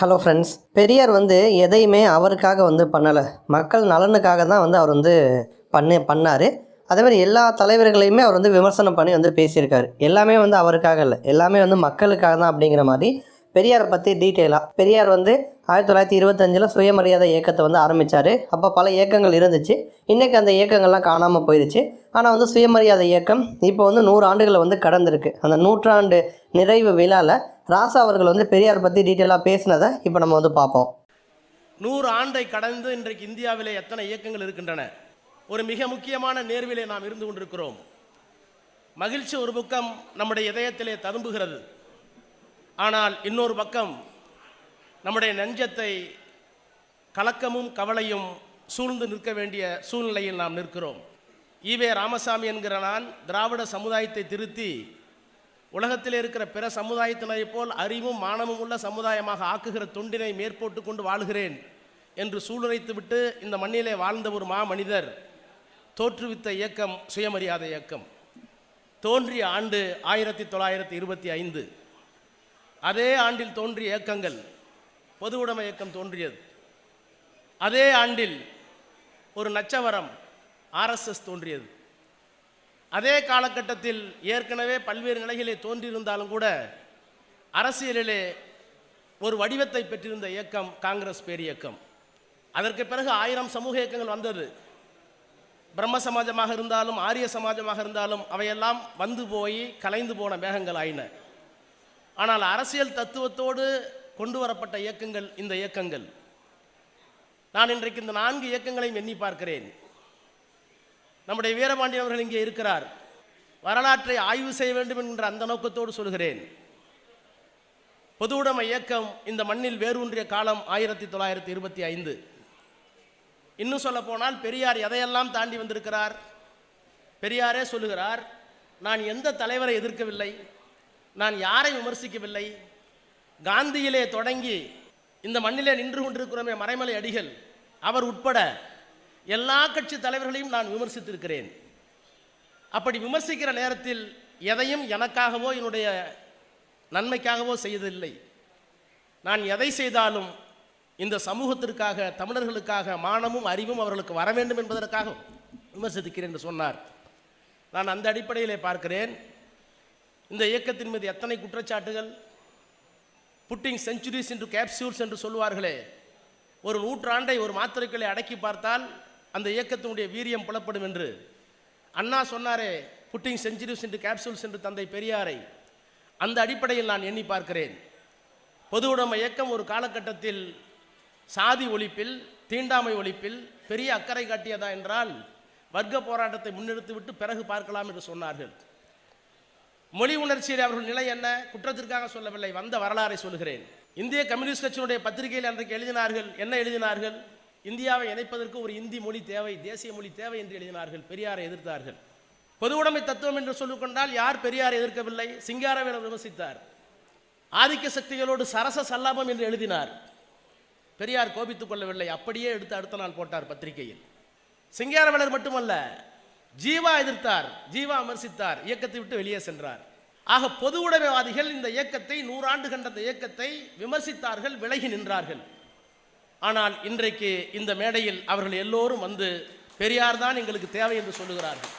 Hello friends Periyar வந்து எதையுமே அவருக்காக வந்து பண்ணலை. மக்கள் நலனுக்காக தான் வந்து அவர் வந்து பண்ணு பண்ணார். அதே மாதிரி எல்லா தலைவர்களையுமே அவர் வந்து விமர்சனம் பண்ணி வந்து பேசியிருக்காரு. எல்லாமே வந்து அவருக்காக இல்லை. எல்லாமே வந்து மக்களுக்காக தான் அப்படிங்கிற மாதிரி பெரியாரை பற்றி டீட்டெயிலாக பெரியார் வந்து ஆயிரத்தி தொள்ளாயிரத்தி இருபத்தஞ்சில் சுயமரியாதை இயக்கத்தை வந்து ஆரம்பித்தார் அப்போ பல இயக்கங்கள் இருந்துச்சு. இன்றைக்கி அந்த இயக்கங்கள்லாம் காணாமல் போயிடுச்சு ஆனால் வந்து சுயமரியாதை இயக்கம் இப்போ வந்து நூறு ஆண்டுகளை வந்து கடந்திருக்கு. அந்த நூற்றாண்டு நிறைவு விழாவில் ராசா அவர்கள் வந்து பெரியார் பற்றி டீட்டெயிலாக பேசினதை இப்போ நம்ம வந்து பார்ப்போம். நூறு ஆண்டை கடந்து இன்றைக்கு இந்தியாவிலே எத்தனை இயக்கங்கள் இருக்கின்றன? ஒரு மிக முக்கியமான நேர்விலே நாம் இருந்து கொண்டிருக்கிறோம். மகிழ்ச்சி ஒரு பக்கம் நம்முடைய இதயத்திலே ததும்புகிறது. ஆனால் இன்னொரு பக்கம் நம்முடைய நெஞ்சத்தை கலக்கமும் கவலையும் சூழ்ந்து நிற்க வேண்டிய சூழ்நிலையில் நாம் நிற்கிறோம். ஈவே ராமசாமி என்கிற நான் திராவிட சமுதாயத்தை திருத்தி உலகத்தில் இருக்கிற பிற சமுதாயத்தினரைப் போல் அறிவும் மானமும் உள்ள சமுதாயமாக ஆக்குகிற தொண்டினை மேற்போட்டு கொண்டு வாழ்கிறேன் என்று சூளுரைத்துவிட்டு இந்த மண்ணிலே வாழ்ந்த ஒரு மா மனிதர் தோற்றுவித்த இயக்கம் சுயமரியாதை இயக்கம். தோன்றிய ஆண்டு ஆயிரத்தி தொள்ளாயிரத்தி இருபத்தி ஐந்து. அதே ஆண்டில் தோன்றிய இயக்கங்கள் பொது உடைமை இயக்கம் தோன்றியது. அதே ஆண்டில் ஒரு நச்சவரம் ஆர்எஸ்எஸ் தோன்றியது. அதே காலகட்டத்தில் ஏற்கனவே பல்வேறு நிலைகளிலே தோன்றியிருந்தாலும் கூட அரசியலிலே ஒரு வடிவத்தை பெற்றிருந்த இயக்கம் காங்கிரஸ் பேரியக்கம் அதற்கு பிறகு ஆயிரம் சமூக இயக்கங்கள் வந்தது. பிரம்ம சமாஜமாக இருந்தாலும் ஆரிய சமாஜமாக இருந்தாலும் அவையெல்லாம் வந்து போய் கலைந்து போன மேகங்கள் ஆயின. ஆனால் அரசியல் தத்துவத்தோடு கொண்டு வரப்பட்ட இயக்கங்கள் இந்த இயக்கங்கள். நான் இன்றைக்கு இந்த நான்கு இயக்கங்களையும் எண்ணி பார்க்கிறேன். நம்முடைய வீரபாண்டியன் அவர்கள் இங்கே இருக்கிறார். வரலாற்றை ஆய்வு செய்ய வேண்டும் என்ற அந்த நோக்கத்தோடு சொல்கிறேன். பொது உடைமை இயக்கம் இந்த மண்ணில் வேரூன்றிய காலம் ஆயிரத்தி தொள்ளாயிரத்தி இருபத்தி ஐந்து. இன்னும் சொல்ல போனால் பெரியார் எதையெல்லாம் தாண்டி வந்திருக்கிறார்? பெரியாரே சொல்லுகிறார் நான் எந்த தலைவரை எதிர்க்கவில்லை? நான் யாரை விமர்சிக்கவில்லை? காந்தியிலே தொடங்கி இந்த மண்ணிலே நின்று கொண்டிருக்கிறோமே மறைமலை அடிகள் அவர் உட்பட எல்லா கட்சி தலைவர்களையும் நான் விமர்சித்திருக்கிறேன். அப்படி விமர்சிக்கிற நேரத்தில் எதையும் எனக்காகவோ என்னுடைய நன்மைக்காகவோ செய்ததில்லை. நான் எதை செய்தாலும் இந்த சமூகத்திற்காக தமிழர்களுக்காக மானமும் அறிவும் அவர்களுக்கு வர வேண்டும் என்பதற்காக விமர்சித்திருக்கிறேன் என்று சொன்னார். நான் அந்த அடிப்படையிலே பார்க்கிறேன். இந்த இயக்கத்தின் மீது எத்தனை குற்றச்சாட்டுகள்? புட்டிங் செஞ்சுரிஸ் என்று கேப்சூல்ஸ் என்று சொல்லுவார்களே. ஒரு நூற்றாண்டை ஒரு மாத்திரைகளை அடக்கி பார்த்தால் அந்த இயக்கத்தினுடைய வீரியம் புலப்படும் என்று. அண்ணா சொன்னாரே புட்டிங் செஞ்சுரிஸ் என்று கேப்சூல்ஸ் என்று தந்தை பெரியாரை. அந்த அடிப்படையில் நான் எண்ணி பார்க்கிறேன். பொது உடைமை இயக்கம் ஒரு காலகட்டத்தில் சாதி ஒழிப்பில் தீண்டாமை ஒழிப்பில் பெரிய அக்கறை காட்டியதா என்றால் வர்க்க போராட்டத்தை முன்னெடுத்துவிட்டு பிறகு பார்க்கலாம் என்று சொன்னார்கள். மொழி உணர்ச்சியில் அவர்கள் நிலை என்ன? குற்றத்திற்காக சொல்லவில்லை. வந்த வரலாறை சொல்கிறேன் இந்திய கம்யூனிஸ்ட் கட்சியினுடைய பத்திரிகையில் அன்றைக்கு எழுதினார்கள். என்ன எழுதினார்கள்? இந்தியாவை இணைப்பதற்கு ஒரு இந்தி மொழி தேவை தேசிய மொழி தேவை என்று எழுதினார்கள். பெரியாரை எதிர்த்தார்கள். பொது உடைமை தத்துவம் என்று சொல்லிக்கொண்டால் யார் பெரியாரை எதிர்க்கவில்லை? சிங்காரவேலர் விமர்சித்தார். ஆதிக்க சக்திகளோடு சரச சல்லாபம் என்று எழுதினார். பெரியார் கோபித்துக் கொள்ளவில்லை. அப்படியே எடுத்து அடுத்த நாள் போட்டார் பத்திரிகையில். சிங்காரவேலர் மட்டுமல்ல ஜீவா எதிர்த்தார் ஜீவா விமர்சித்தார் இயக்கத்தை விட்டு வெளியே சென்றார். ஆக பொது உடைமைவாதிகள் இந்த இயக்கத்தை நூறாண்டு கண்ட இயக்கத்தை விமர்சித்தார்கள் விலகி நின்றார்கள். ஆனால் இன்றைக்கு இந்த மேடையில் அவர்கள் எல்லோரும் வந்து பெரியார் தான் எங்களுக்கு தேவை என்று சொல்லுகிறார்கள்.